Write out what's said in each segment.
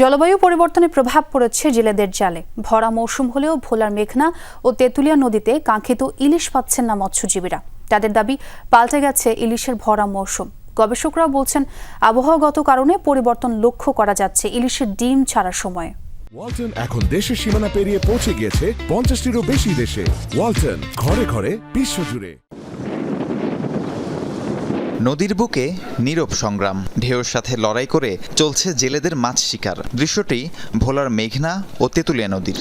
জলবায়ু পরিবর্তনের প্রভাব পড়েছে জেলেদের জালে। ভরা মৌসুম হলেও ভোলার মেঘনা ও তেঁতুলিয়া নদীতে কাঙ্ক্ষিত ইলিশ পাচ্ছেন না মৎস্যজীবীরা। তাদের দাবি, পাল্টে গেছে ইলিশের ভরা মৌসুম। গবেষকরাও বলছেন আবহাওয়াগত কারণে পরিবর্তন লক্ষ্য করা যাচ্ছে ইলিশের ডিম ছাড়ার সময়ে। ওয়ালটন এখন দেশের সীমানা পেরিয়ে পৌঁছে গিয়েছে পঞ্চাশটিরও বেশি দেশে। ওয়ালটন ঘরে ঘরে বিশ্বজুড়ে। নদীর বুকে নীরব সংগ্রাম ঢেউর সাথে লড়াই করে চলছে জেলেদের মাছ শিকার। দৃশ্যটি ভোলার মেঘনা ও তেঁতুলিয়া নদীর।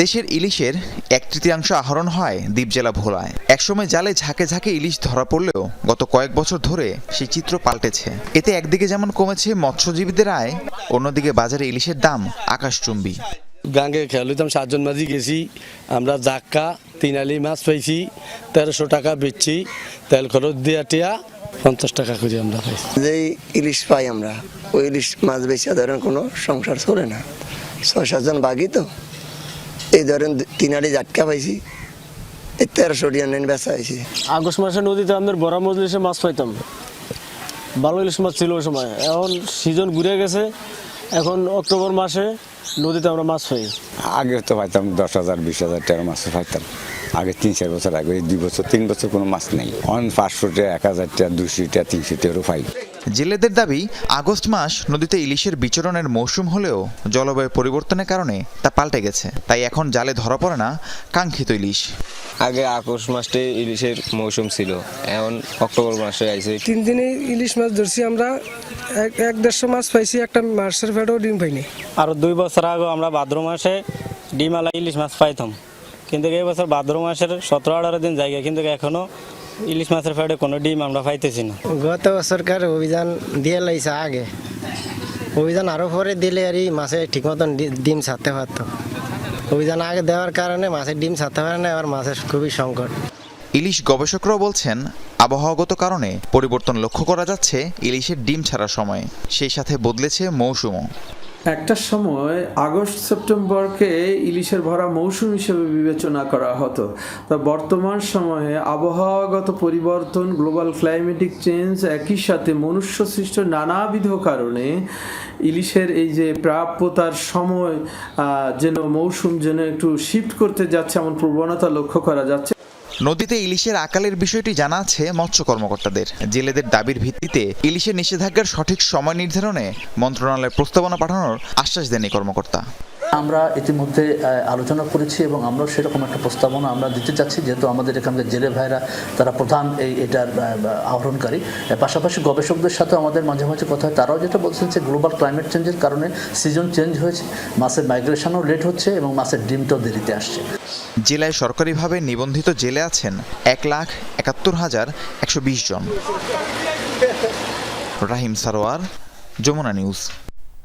দেশের ইলিশের এক তৃতীয়াংশ আহরণ হয় দ্বীপজেলা ভোলায়। একসময় জালে ঝাঁকে ঝাঁকে ইলিশ ধরা পড়লেও গত কয়েক বছর ধরে সেই চিত্র পাল্টেছে। এতে একদিকে যেমন কমেছে মৎস্যজীবীদের আয়, অন্যদিকে বাজারে ইলিশের দাম আকাশচুম্বী। গাঙ্গে খেয়াল হইতাম সাতজন মাঝি গেছি আমরা জাক্কা তিন আলি মাছ পাইছি তেরোশো টাকা বেচছি তেল খরচ দিয়া টিয়া পঞ্চাশ টাকা করে আমরা পাইছি। যে ইলিশ পাই আমরা ওই ইলিশ মাছ বেশি ধরেন কোনো সংসার চলে না। ছয় সাতজন বাগি তো। এই ধরেন তিন আড়ি জাটকা পাইছি এই তেরোশো টিয়া নেন বেচা হয়েছে আগস্ট মাসে নদীতে আমাদের বড় মজলিসে মাছ পাইতাম। ভালো ইলিশ মাছ ছিল ওই সময়। এখন সিজন ঘুরে গেছে। এখন অক্টোবর মাসে নদীতে আমরা মাছ পাই? আগে তো পাইতাম দশ হাজার, বিশ হাজার টাকার মাছ পাইতাম। আগে তিন, চার বছর আগে, দুই বছর, তিন বছর কোনো মাছ নেই। অন পাঁচশো টাকা, এক হাজার টাকা, দুশো টাকা, তিনশো টাকারও পাই। জেলেদের দাবি আগস্ট মাস নদীতে ইলিশের বিচরণের মৌসুম হলেও জলবায়ু পরিবর্তনের কারণে তা পাল্টে গেছে। তাই এখন জালে ধরা পড়ে না কাঙ্ক্ষিত ইলিশ। আগে আগস্ট মাসে ইলিশের মৌসুম ছিল এখন অক্টোবর মাসে আইছে। তিন দিনে ইলিশ মাছ ধরছি আমরা এক এক দেড়শো মাছ পাইছি একটা মাছের ফেটেও ডিম পাইনি। আর দুই বছর আগে আমরা ভাদ্র মাসে ডিমালা ইলিশ মাছ পাইতাম। কিন্তু এই বছর ভাদ্র মাসের সতেরো আঠারো দিন জায়গা কিন্তু এখনও ইলিশ মাছের ফেটে কোনো ডিম আমরা পাইতেছি না। গত সরকার অভিযান দিয়ে লাইছে আগে। অভিযান আরও পরে দিলে আর মাছে ঠিক মতন ডিম ছাড়তে পারতো। অভিযান আগে দেওয়ার কারণে মাছের ডিম ছাড়তে পারে না এবার মাছের খুবই সংকট। ইলিশ গবেষকরাও বলছেন আবহাওয়াগত কারণে পরিবর্তন লক্ষ্য করা যাচ্ছে ইলিশের ডিম ছাড়ার সময়। সেই সাথে বদলেছে মৌসুমও। একটা সময় আগস্ট সেপ্টেম্বরকে ইলিশের ভরা মৌসুম হিসেবে বিবেচনা করা হতো। তা বর্তমান সময়ে আবহাওয়াগত পরিবর্তন, গ্লোবাল ক্লাইমেটিক চেঞ্জ, একই সাথে মনুষ্য সৃষ্ট নানাবিধ কারণে ইলিশের এই যে প্রাপ্যতার সময় যেন মৌসুম যেন একটু শিফট করতে যাচ্ছে, এমন প্রবণতা লক্ষ্য করা যাচ্ছে। নদীতে ইলিশের আকালের বিষয়টি জানা আছে মৎস্য কর্মকর্তাদের। জেলেদের দাবির ভিত্তিতে ইলিশের নিষেধাজ্ঞার সঠিক সময় নির্ধারণে মন্ত্রণালয়ের প্রস্তাবনা পাঠানোর আশ্বাস দেন এই কর্মকর্তা। আমরা ইতিমধ্যে আলোচনা করেছি এবং আমরাও সেরকম একটা প্রস্তাবনা আমরা দিতে চাচ্ছি যেহেতু আমাদের এখানকার জেলে ভাইরা তারা প্রধান এই, এটার আহরণকারী। পাশাপাশি গবেষকদের সাথে আমাদের মাঝে মাঝে কথা হয়। তারাও যেটা বলছেন যে গ্লোবাল ক্লাইমেট চেঞ্জের কারণে সিজন চেঞ্জ হয়েছে, মাছের মাইগ্রেশনও লেট হচ্ছে এবং মাছের ডিমটাও দেরিতে আসছে। জেলায় সরকারিভাবে নিবন্ধিত জেলে আছেন এক লাখ একাত্তর হাজার একশো বিশ জন। রাহিম সারোয়ার, যমুনা নিউজ।